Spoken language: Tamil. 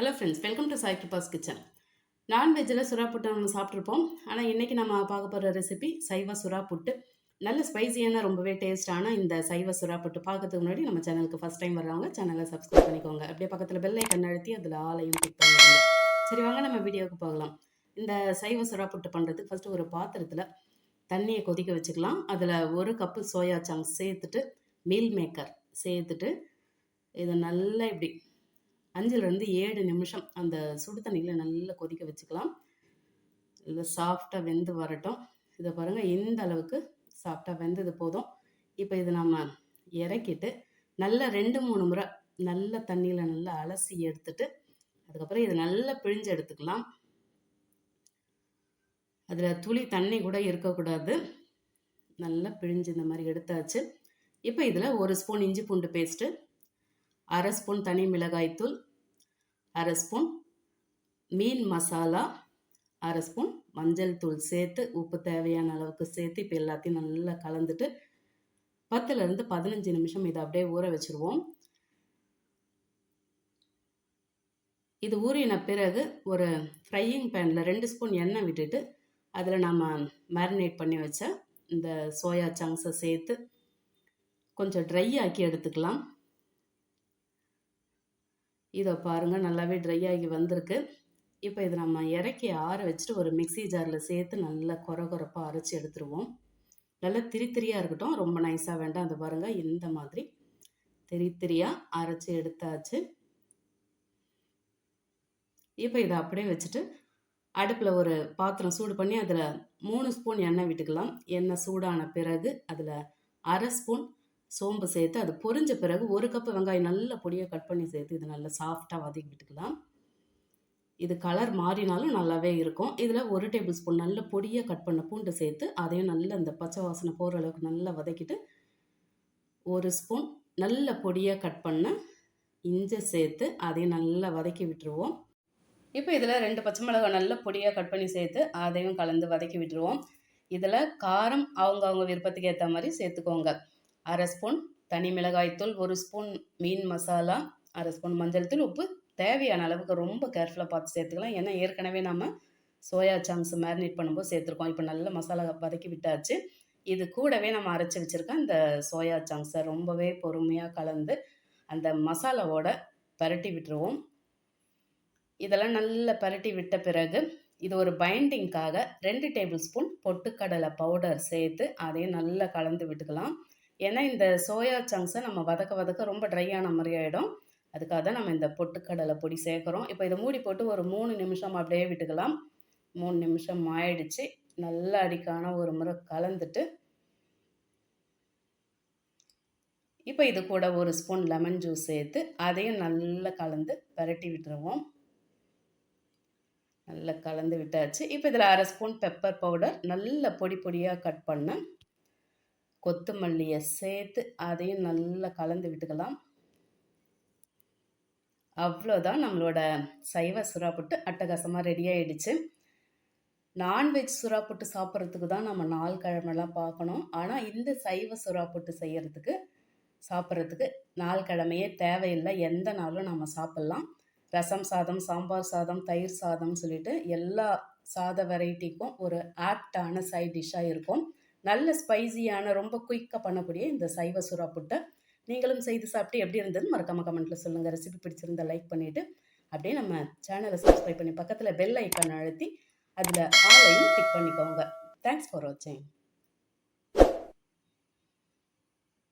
Hello friends welcome to Sai Kiruba's kitchen நான்வெஜ்ஜில் சுறா புட்டு நம்ம சாப்பிட்ருப்போம் ஆனால் இன்றைக்கி நம்ம பார்க்க போகிற ரெசிபி சைவ சுறா புட்டு. நல்ல ஸ்பைசியான ரொம்பவே டேஸ்ட்டான இந்த சைவ சுறா புட்டு பார்க்கறதுக்கு முன்னாடி நம்ம சேனலுக்கு ஃபஸ்ட் டைம் வர்றவங்க சேனலை சப்ஸ்கிரைப் பண்ணிக்கோங்க. அப்படியே பக்கத்தில் பெல்லை கண்ணழுத்தி அதில் ஆலையும் கிளிக் பண்ணிடுங்க. சரி வாங்க நம்ம வீடியோவுக்கு போகலாம். இந்த சைவ சுறா புட்டு பண்ணுறதுக்கு ஃபஸ்ட்டு ஒரு பாத்திரத்தில் தண்ணியை கொதிக்க வச்சுக்கலாம். அதில் ஒரு கப்பு சோயா சங்க்ஸ் சேர்த்துட்டு மீல் மேக்கர் சேர்த்துட்டு இதை நல்லா இப்படி அஞ்சுலேருந்து ஏழு நிமிஷம் அந்த சுடு தண்ணியில் நல்லா கொதிக்க வச்சுக்கலாம். நல்லா சாஃப்டாக வெந்து வரட்டும். இதை பாருங்கள் இந்த அளவுக்கு சாஃப்டாக வெந்தது போதும். இப்போ இதை நம்ம இறக்கிட்டு நல்லா ரெண்டு மூணு முறை நல்ல தண்ணியில் நல்லா அலசி எடுத்துட்டு அதுக்கப்புறம் இதை நல்லா பிழிஞ்சு எடுத்துக்கலாம். அதில் துளி தண்ணி கூட இருக்கக்கூடாது. நல்லா பிழிஞ்சு இந்த மாதிரி எடுத்தாச்சு. இப்போ இதில் ஒரு ஸ்பூன் இஞ்சி பூண்டு பேஸ்ட்டு அரை ஸ்பூன் தனி மிளகாய்த்தூள் அரை ஸ்பூன் மீன் மசாலா அரை ஸ்பூன் மஞ்சள் தூள் சேர்த்து உப்பு தேவையான அளவுக்கு சேர்த்து இப்போ எல்லாத்தையும் நல்லா கலந்துட்டு பத்துலேருந்து பதினஞ்சு நிமிஷம் இதை அப்படியே ஊற வச்சுருவோம். இது ஊறின பிறகு ஒரு ஃப்ரையிங் பேனில் ரெண்டு ஸ்பூன் எண்ணெய் விட்டுட்டு அதில் நம்ம மேரினேட் பண்ணி வச்ச இந்த சோயா சங்க்ஸை சேர்த்து கொஞ்சம் ட்ரை ஆக்கி எடுத்துக்கலாம். இதை பாருங்கள் நல்லாவே ட்ரை ஆகி வந்திருக்கு. இப்போ இதை நம்ம இறக்கி ஆற வச்சுட்டு ஒரு மிக்சி ஜாரில் சேர்த்து நல்லா குறை குறைப்பாக அரைச்சி எடுத்துருவோம். நல்லா திரி திரியாக இருக்கட்டும் ரொம்ப நைஸாக வேண்டாம். அதை பாருங்கள் இந்த மாதிரி திரி திரியாக அரைச்சி எடுத்தாச்சு. இப்போ இதை அப்படியே வச்சுட்டு அடுப்பில் ஒரு பாத்திரம் சூடு பண்ணி அதில் மூணு ஸ்பூன் எண்ணெய் விட்டுக்கலாம். எண்ணெய் சூடான பிறகு அதில் அரை ஸ்பூன் சோம்பு சேர்த்து அது பொரிஞ்ச பிறகு ஒரு கப்பு வெங்காயம் நல்ல பொடியாக கட் பண்ணி சேர்த்து இது நல்லா சாஃப்டாக வதக்கி விட்டுக்கலாம். இது கலர் மாறினாலும் நல்லாவே இருக்கும். இதில் ஒரு டேபிள் ஸ்பூன் நல்ல பொடியாக கட் பண்ண பூண்டு சேர்த்து அதையும் நல்ல இந்த பச்சை வாசனை போகிற அளவுக்கு நல்லா வதக்கிட்டு ஒரு ஸ்பூன் நல்ல பொடியாக கட் பண்ண இஞ்சி சேர்த்து அதையும் நல்லா வதக்கி விட்டுருவோம். இப்போ இதில் ரெண்டு பச்சை மிளகாய் நல்ல பொடியாக கட் பண்ணி சேர்த்து அதையும் கலந்து வதக்கி விட்டுருவோம். இதில் காரம் அவங்கவுங்க விருப்பத்துக்கு ஏற்ற மாதிரி சேர்த்துக்கோங்க. அரை ஸ்பூன் தனி மிளகாய்த்தூள் ஒரு ஸ்பூன் மீன் மசாலா அரை ஸ்பூன் மஞ்சள் தூள் உப்பு. தேவையான அளவுக்கு ரொம்ப கேர்ஃபுல்லாக பார்த்து சேர்த்துக்கலாம். ஏன்னா ஏற்கனவே நம்ம சோயா சாங்ஸ் மேரினேட் பண்ணும்போது சேர்த்துருக்கோம். இப்போ நல்ல மசாலா வதக்கி விட்டாச்சு. இது கூடவே நம்ம அரைச்சி வச்சுருக்கோம் இந்த சோயா சாங்ஸை ரொம்பவே பொறுமையாக கலந்து அந்த மசாலாவோட பரட்டி விட்டுருவோம். இதெல்லாம் நல்லா பரட்டி விட்ட பிறகு இது ஒரு பைண்டிங்க்காக ரெண்டு டேபிள் ஸ்பூன் பொட்டுக்கடலை பவுடர் சேர்த்து அதையும் நல்லா கலந்து விட்டுக்கலாம். ஏன்னா இந்த சோயா சங்க்ஸை நம்ம வதக்க வதக்க ரொம்ப ட்ரையான மாதிரி ஆகிடும் அதுக்காக தான் நம்ம இந்த பொட்டுக்கடலை பொடி சேர்க்குறோம். இப்போ இதை மூடி போட்டு ஒரு மூணு நிமிஷம் அப்படியே விட்டுக்கலாம். மூணு நிமிஷம் ஆயிடுச்சு. நல்ல அடிக்கான ஒரு முறை கலந்துட்டு இப்போ இது கூட ஒரு ஸ்பூன் லெமன் ஜூஸ் சேர்த்து அதையும் நல்லா கலந்து பரட்டி விட்டுருவோம். நல்லா கலந்து விட்டாச்சு. இப்போ இதில் அரை ஸ்பூன் பெப்பர் பவுடர் நல்ல பொடி பொடியாக கட் பண்ணேன். கொத்தமல்லியை சேர்த்து அதையும் நல்லா கலந்து விட்டுக்கலாம். அவ்வளோதான் நம்மளோட சைவ சுறாப்புட்டு அட்டகாசமாக ரெடி ஆகிடுச்சு நான்வெஜ் சுறாப்புட்டு சாப்பிட்றதுக்கு தான் நம்ம நாள் கிழமெல்லாம் பார்க்கணும். ஆனால் இந்த சைவ சுறாப்புட்டு செய்கிறதுக்கு சாப்பிட்றதுக்கு நாள் கிழமையே தேவையில்லை. எந்த நாளும் நம்ம சாப்பிட்லாம். ரசம் சாதம் சாம்பார் சாதம் தயிர் சாதம் சொல்லிட்டு எல்லா சாத வெரைட்டிக்கும் ஒரு ஆப்டான சைட் டிஷ்ஷாக இருக்கும். நல்ல ஸ்பைசியான ரொம்ப குயிக்காக பண்ணக்கூடிய இந்த சைவ சுறா புட்டை நீங்களும் செய்து சாப்பிட்டு எப்படி இருந்ததுன்னு மறக்காம கமெண்ட்டில் சொல்லுங்கள் ரெசிபி பிடிச்சிருந்தா லைக் பண்ணிவிட்டு அப்படியே நம்ம சேனலை சப்ஸ்கிரைப் பண்ணி பக்கத்தில் பெல் ஐக்கான் அழுத்தி அதில் ஆலையும் டிக் பண்ணிக்கோங்க. தேங்க்ஸ் ஃபார் வாட்சிங்